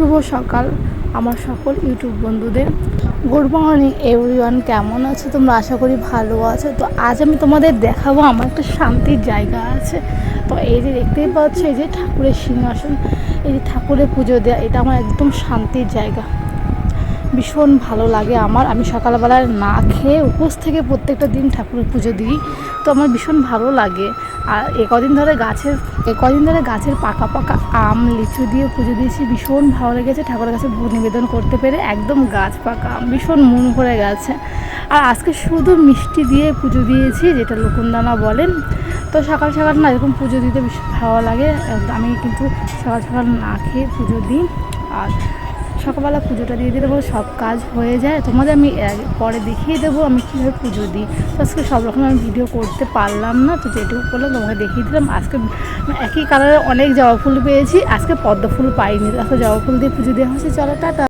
শুভ সকাল, আমার সকল ইউটিউব বন্ধুদের। গুড মর্নিং এভরিওয়ান কেমন আছো তোমরা? আশা করি ভালো আছো। তো আজ আমি তোমাদের দেখাবো, আমার একটা শান্তির জায়গা আছে। তো এই যে দেখতেই পাচ্ছ, এই যে ঠাকুরের সিংহাসন, এই যে ঠাকুরের পুজো দেওয়া এটা আমার একদম শান্তির জায়গা। ভীষণ ভালো লাগে আমার। আমি সকালবেলায় না খেয়ে উপোস থেকে প্রত্যেকটা দিন ঠাকুরের পুজো দিই। তো আমার ভীষণ ভালো লাগে। আর এ কদিন ধরে গাছের, এ কদিন ধরে গাছের পাকা পাকা আম, লিচু দিয়ে পুজো দিয়েছি। ভীষণ ভালো লেগেছে। ঠাকুরের কাছে নিবেদন করতে পেরে একদম গাছ পাকা আম, ভীষণ মন ভরে গেছে। আর আজকে শুধু মিষ্টি দিয়ে পুজো দিয়েছি, যেটা লকুনদানা বলেন। তো সকাল সকাল না, এরকম পুজো দিতে ভীষণ ভালো লাগে। আমি কিন্তু সকাল সকাল না খেয়ে পুজো দিই। আর সকালবেলা পুজোটা দিয়ে দিলে পরে সব কাজ হয়ে যায়। তোমাদের আমি পরে দেখিয়ে দেবো আমি কীভাবে পুজো দিই। তো আজকে সব রকম আমি ভিডিও করতে পারলাম না, তো যেটুকু করলাম তোমাকে দেখিয়ে দিলাম। আজকে একই কালারের অনেক জবা ফুল পেয়েছি, আজকে পদ্ম ফুল পাইনি। আজকে জবা ফুল দিয়ে পুজো দেওয়া হয়েছে। চলো, টাটা।